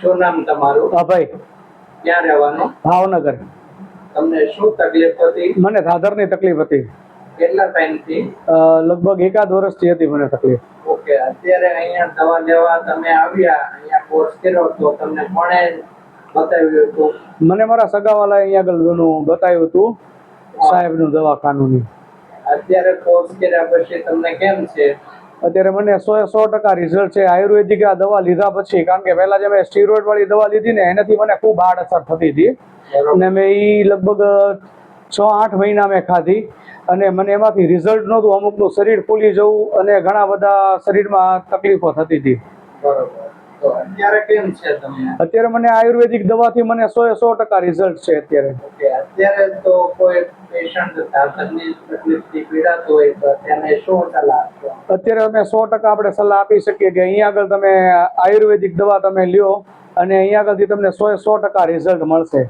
શું નામ તમારું? હા ભાઈ. ક્યાં રહેવાનું? ભાવનગર. તમને શું તકલીફ હતી? મને થાધરની તકલીફ હતી. કેટલા ટાઈમથી? લગભગ એકાદ વર્ષથી હતી મને તકલીફ. ઓકે અત્યારે અહીંયા દવા લેવા તમે આવ્યા અહીંયા કોર્સ કર્યો તો તમને કોણે બતાવ્યું હતું? મને મારા સગાવાલા અહીંયા આગળ બતાવ્યું હતું સાહેબનું દવાખાનું અત્યારે કોર્સ કર્યા પછી તમને કેમ છે? અત્યારે મને સો સો ટકા રિઝલ્ટ છે. આયુર્વેદિક આ દવા લીધા પછી કારણ કે પહેલા જે મેં સ્ટીરોઇડ વાળી દવા લીધી ને એનાથી મને ખૂબ આડઅસર થતી હતી. અને મેં એ લગભગ છ આઠ મહિના મેં ખાધી. અને મને એમાંથી રિઝલ્ટ નહોતું. અમુકનું શરીર ફૂલી જવું અને ઘણા બધા શરીરમાં તકલીફો થતી હતી. અત્યારે મને આયુર્વેદિક દવાથી મને સો સો ટકા રિઝલ્ટ છે અત્યારે. અત્યારે તો કોઈ અત્યારે અમે સો ટકા આપણે સલાહ આપી શકીએ કે અહીંયા આગળ તમે આયુર્વેદિક દવા તમે લ્યો અને અહીંયા આગળથી તમને સો સો ટકા રિઝલ્ટ મળશે.